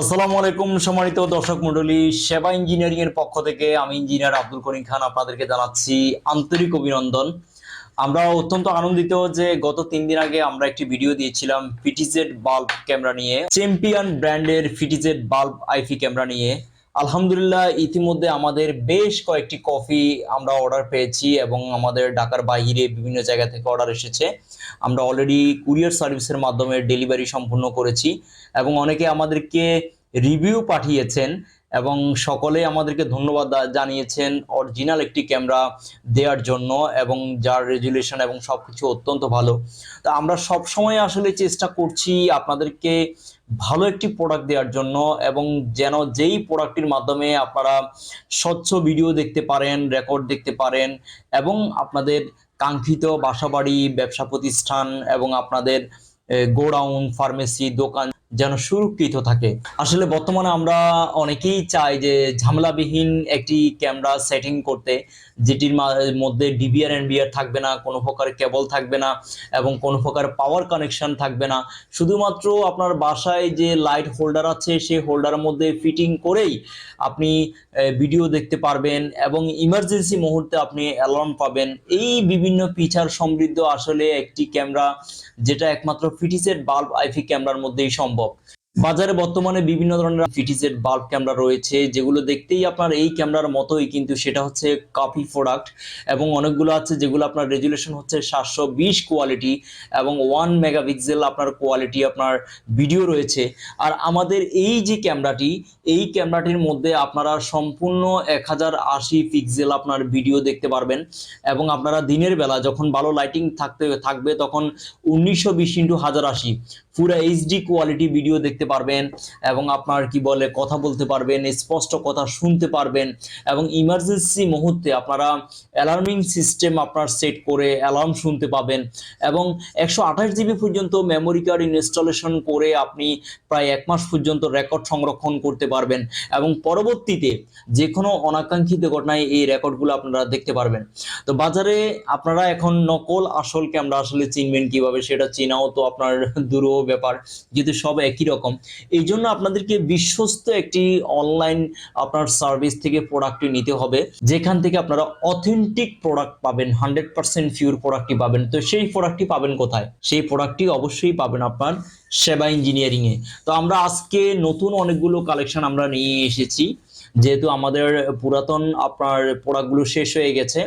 আসসালামু আলাইকুম, সম্মানিত দর্শক মন্ডলী সেবা ইঞ্জিনিয়ারিং এর পক্ষ থেকে আমি ইঞ্জিনিয়ার আব্দুল করিম খান আপনাদেরকে জানাচ্ছি আন্তরিক অভিনন্দন। আমরা অত্যন্ত আনন্দিত যে গত তিন দিন আগে আমরা একটি ভিডিও দিয়েছিলাম ফিটিজেড বাল্ব ক্যামেরা নিয়ে চ্যাম্পিয়ন ব্র্যান্ডের ফিটিজেড বাল্ব আইফি ক্যামেরা নিয়ে। আলহামদুলিল্লাহ, ইতিমধ্যে আমাদের বেশ কয়েকটি কফি আমরা অর্ডার পেয়েছি এবং আমাদের ঢাকার বাইরে বিভিন্ন জায়গা থেকে অর্ডার এসেছে। আমরা অলরেডি কুরিয়ার সার্ভিসের মাধ্যমে ডেলিভারি সম্পূর্ণ করেছি এবং অনেকে আমাদেরকে রিভিউ পাঠিয়েছেন এবং সকলে আমাদেরকে ধন্যবাদ জানিয়েছেন। অরিজিনাল একটি ক্যামেরা দেওয়ার জন্য এবং যার রেজুলেশন এবং সব কিছু অত্যন্ত ভালো। তো আমরা সব সময় আসলে চেষ্টা করছি আপনাদেরকে ভালো একটি প্রোডাক্ট দেওয়ার জন্য এবং যেন যেই প্রোডাক্টটির মাধ্যমে আপনারা স্বচ্ছ ভিডিও দেখতে পারেন রেকর্ড দেখতে পারেন এবং আপনাদের কাঙ্ক্ষিত বাসাবাড়ি, ব্যবসা প্রতিষ্ঠান এবং আপনাদের গোডাউন ফার্মেসি দোকান যেন সুরক্ষিত থাকে। আসলে বর্তমানে আমরা অনেকেই চাই যে ঝামেলাবিহীন একটি ক্যামেরা সেটিং করতে, যেটির মধ্যে ডিবিআর এনবিআর থাকবে না, কোনো প্রকার কেবল থাকবে না এবং কোনো প্রকার পাওয়ার কানেকশন থাকবে না। শুধুমাত্র আপনার বাসায় যে লাইট হোল্ডার আছে, সেই হোল্ডারের মধ্যে ফিটিং করেই আপনি ভিডিও দেখতে পারবেন এবং ইমার্জেন্সি মুহূর্তে আপনি অ্যালার্ম পাবেন। এই বিভিন্ন ফিচার সমৃদ্ধ আসলে একটি ক্যামেরা, যেটা একমাত্র ফিটিসেট বাল্ব আইফি ক্যামেরার মধ্যেই সম্ভব। Lombok বাজারে বর্তমানে বিভিন্ন ধরনের ফিটিসেট বাল্ব ক্যামেরা রয়েছে, যেগুলো দেখতেই আপনার এই ক্যামেরার মতোই, কিন্তু সেটা হচ্ছে কপি প্রোডাক্ট এবং অনেকগুলো আছে যেগুলো আপনার রেজুলেশন হচ্ছে সাতশো বিশ কোয়ালিটি এবং ওয়ান মেগাপিক্সেল আপনার কোয়ালিটি আপনার ভিডিও রয়েছে। আর আমাদের এই যে ক্যামেরাটি এই ক্যামেরাটির মধ্যে আপনারা সম্পূর্ণ এক হাজার আশি পিক্সেল আপনার ভিডিও দেখতে পারবেন এবং আপনারা দিনের বেলা যখন ভালো লাইটিং থাকতে, থাকবে তখন উনিশশো বিশ ইন্টু হাজার আশি পুরো এইচডি কোয়ালিটি ভিডিও দেখতে পারবেন এবং আপনার কি বলে কথা বলতে পারবেন, স্পষ্ট কথা শুনতে পারবেন এবং ইমার্জেন্সি মুহূর্তে আপনারা অ্যালার্মিং সিস্টেম আপনার সেট করে অ্যালার্ম শুনতে পাবেন এবং একশো আঠাশ জিবি পর্যন্ত মেমোরি কার্ড ইনস্টলেশন করে আপনি প্রায় এক মাস পর্যন্ত রেকর্ড সংরক্ষণ করতে পারবেন এবং পরবর্তীতে যে কোনো অনাকাঙ্ক্ষিত ঘটনায় এই রেকর্ডগুলো আপনারা দেখতে পারবেন। তো বাজারে আপনারা এখন নকল আসল ক্যামেরা আসলে চিনবেন কীভাবে, সেটা চেনাও তো আপনার দুরূহ ব্যাপার। যেহেতু সব একই রকম। এই জন্য আপনাদেরকে বিশ্বস্ত একটি অনলাইন আপনার সার্ভিস থেকে প্রোডাক্টটি নিতে হবে। যেখান থেকে আপনারা অথেন্টিক প্রোডাক্ট পাবেন হান্ড্রেড পার্সেন্ট ফিউর প্রোডাক্টটি পাবেন। তো সেই প্রোডাক্টটি পাবেন কোথায়? সেই প্রোডাক্টটি অবশ্যই পাবেন আপনার সেবা ইঞ্জিনিয়ারিংয়ে তো আমরা আজকে নতুন অনেকগুলো কালেকশন আমরা নিয়ে এসেছি। যেহেতু আমাদের পুরাতন আপনার প্রোডাক্টগুলো শেষ হয়ে গেছে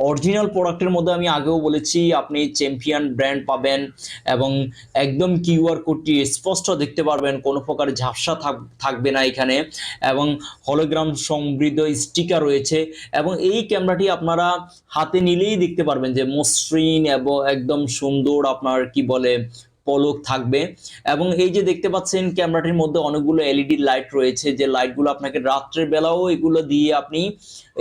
অরিজিনাল প্রোডাক্টের মধ্যে আমি আগেও বলেছি, আপনি চ্যাম্পিয়ন ব্র্যান্ড পাবেন এবং একদম কিউআর কোডটি স্পষ্ট দেখতে পারবেন, কোনো প্রকার ঝাপসা থাক- থাকবে না এখানে এবং হলোগ্রাম সমৃদ্ধ স্টিকার রয়েছে এবং এই ক্যামেরাটি আপনারা হাতে নিলেই দেখতে পারবেন যে মসৃণ এবং একদম সুন্দর আপনার কি বলে পলক থাকবে। এবং এই যে দেখতে পাচ্ছেন ক্যামেরাটির মধ্যে অনেকগুলো এলইডি লাইট রয়েছে, যে লাইটগুলো আপনাকে রাত্রের বেলাও এগুলো দিয়ে আপনি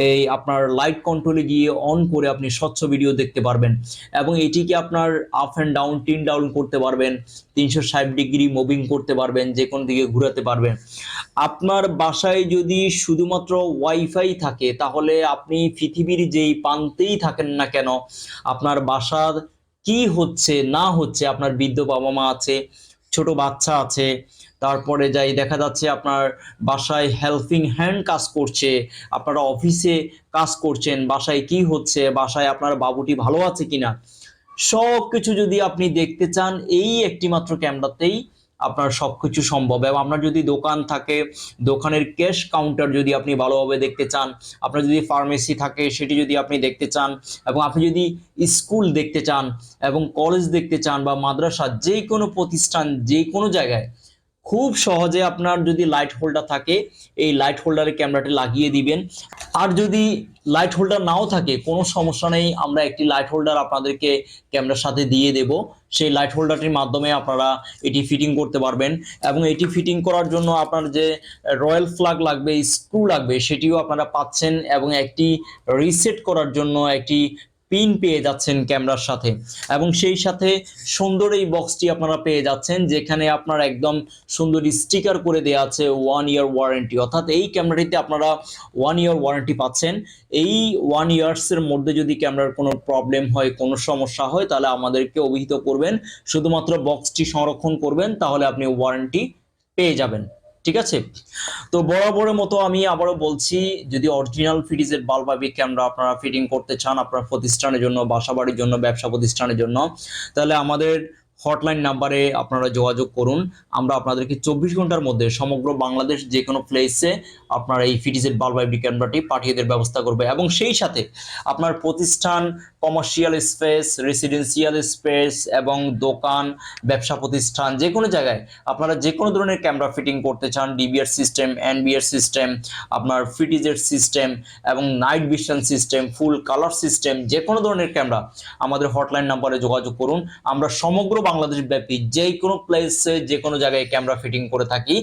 এই আপনার লাইট কন্ট্রোলে গিয়ে অন করে আপনি স্বচ্ছ ভিডিও দেখতে পারবেন। এবং এটিকে আপনার আপ অ্যান্ড ডাউন টিন ডাউন করতে পারবেন, তিনশো ষাট ডিগ্রি মুভিং করতে পারবেন, যে কোনো দিকে ঘোরাতে পারবেন। আপনার বাসায় যদি শুধুমাত্র ওয়াইফাই থাকে, তাহলে আপনি পৃথিবীর যেই প্রান্তেই থাকেন না কেন, আপনার বাসার কি হচ্ছে, না হচ্ছে, আপনার বৃদ্ধ বাবা মা আছে, ছোট বাচ্চা আছে, তারপরে যাই দেখা যাচ্ছে আপনার বাসায় হেল্পিং হ্যান্ড কাজ করছে, আপনারা অফিসে কাজ করছেন, বাসায় কি হচ্ছে, বাসায় আপনার বাবুটি ভালো আছে কিনা? সব কিছু যদি আপনি দেখতে চান, এই একটি মাত্র ক্যামেরাতেই আপনার সব কিছু সম্ভব। এবং আপনার যদি দোকান থাকে, দোকানের ক্যাশ কাউন্টার যদি আপনি ভালোভাবে দেখতে চান, আপনার যদি ফার্মেসি থাকে, সেটি যদি আপনি দেখতে চান, এবং আপনি যদি স্কুল দেখতে চান, এবং কলেজ দেখতে চান, বা মাদ্রাসা যে কোনো প্রতিষ্ঠান যে কোনো জায়গায় খুব সহজে আপনার যদি লাইট হোল্ডার থাকে, এই লাইট হোল্ডারে ক্যামেরাটি লাগিয়ে দিবেন। আর যদি লাইট হোল্ডার নাও থাকে, কোনো সমস্যা নেই, আমরা একটি লাইট হোল্ডার আপনাদেরকে ক্যামেরার সাথে দিয়ে দেব। সেই লাইট হোল্ডারটির মাধ্যমে আপনারা এটি ফিটিং করতে পারবেন। এবং এটি ফিটিং করার জন্য আপনার যে রয়্যাল ফ্ল্যাগ লাগবে স্ক্রু লাগবে, সেটিও আপনারা পাচ্ছেন এবং একটি রিসেট করার জন্য একটি পিন পেয়ে যাচ্ছেন ক্যামেরার সাথে। এবং সেই সাথে সুন্দর এই বক্সটি আপনারা পেয়ে যাচ্ছেন, যেখানে আপনার একদম সুন্দর স্টিকার করে দেওয়া আছে ওয়ান ইয়ার ওয়ারেন্টি অর্থাৎ এই ক্যামেরাটিতে আপনারা ওয়ান ইয়ার ওয়ারেন্টি পাচ্ছেন। এই ওয়ান ইয়ার্সের মধ্যে যদি ক্যামেরার কোনো প্রবলেম হয়, কোনো সমস্যা হয়, তাহলে আমাদেরকে অভিহিত করবেন। শুধুমাত্র বক্সটি সংরক্ষণ করবেন, তাহলে আপনি ওয়ারেন্টি পেয়ে যাবেন। ঠিক আছে? তো বরাবরের মতো আমি আবারও বলছি, যদি অরিজিনাল ফিটিজের বাল্ব বা ক্যামেরা আপনারা ফিটিং করতে চান, আপনার প্রতিষ্ঠানের জন্য, বাসাবাড়ির জন্য, ব্যবসা প্রতিষ্ঠানের জন্য, তাহলে আমাদের হটলাইন নাম্বারে আপনারা যোগাযোগ করুন। আমরা আপনাদেরকে চব্বিশ ঘণ্টার মধ্যে সমগ্র বাংলাদেশ যে কোনো প্লেসে আপনারা এই ফিটিজের বাল্ব বা ক্যামেরাটি পাঠিয়ে দেওয়ার ব্যবস্থা করবে এবং সেই সাথে আপনার প্রতিষ্ঠান কমার্শিয়াল স্পেস রেসিডেন্সিয়াল স্পেস এবং দোকান, ব্যবসা প্রতিষ্ঠান যে কোনো জায়গায় আপনারা যে কোনো ধরনের ক্যামেরা ফিটিং করতে চান ডিবিআর সিস্টেম এনবিআর সিস্টেম আপনার ফিটিজের সিস্টেম এবং night vision system full colour system যে কোনো ধরনের ক্যামেরা আমাদের হটলাইন নাম্বারে যোগাযোগ করুন। আমরা সমগ্র বাংলাদেশ ব্যাপী যে কোনো প্লেসে যে কোনো জায়গায় ক্যামেরা ফিটিং করে থাকি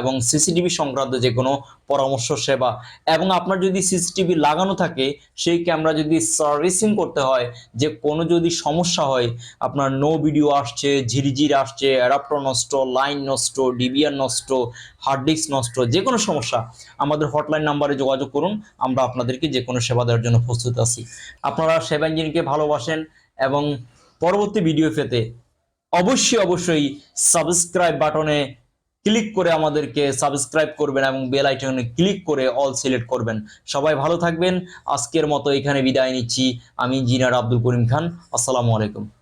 এবং সিসিটিভি সংক্রান্ত যে কোনো পরামর্শ, সেবা এবং আপনার যদি সিসিটিভি লাগানো থাকে, সেই ক্যামেরা যদি সার্ভিসিং করতে হয়, যে কোনো যদি সমস্যা হয়, আপনার নো ভিডিও আসছে, ঝিরিঝির আসছে অ্যাডাপ্টার নষ্ট লাইন নষ্ট ডিবিআর নষ্ট হার্ড ডিস্ক নষ্ট যে কোনো সমস্যা, আমাদের হটলাইন নাম্বারে যোগাযোগ করুন, আমরা আপনাদেরকে যে কোনো সেবা দেওয়ার জন্য প্রস্তুত আছি। আপনারা সেবা ইঞ্জিনকে ভালোবাসেন এবং পরবর্তী ভিডিও পেতে অবশ্যই অবশ্যই সাবস্ক্রাইব বাটনে ক্লিক করে আমাদেরকে সাবস্ক্রাইব করবেন এবং বেল আইকনে ক্লিক করে অল সিলেক্ট করবেন। সবাই ভালো থাকবেন। আজকের মতো এখানে বিদায় নিচ্ছি। আমি ইঞ্জিনিয়ার আব্দুল করিম খান। আসসালামু আলাইকুম।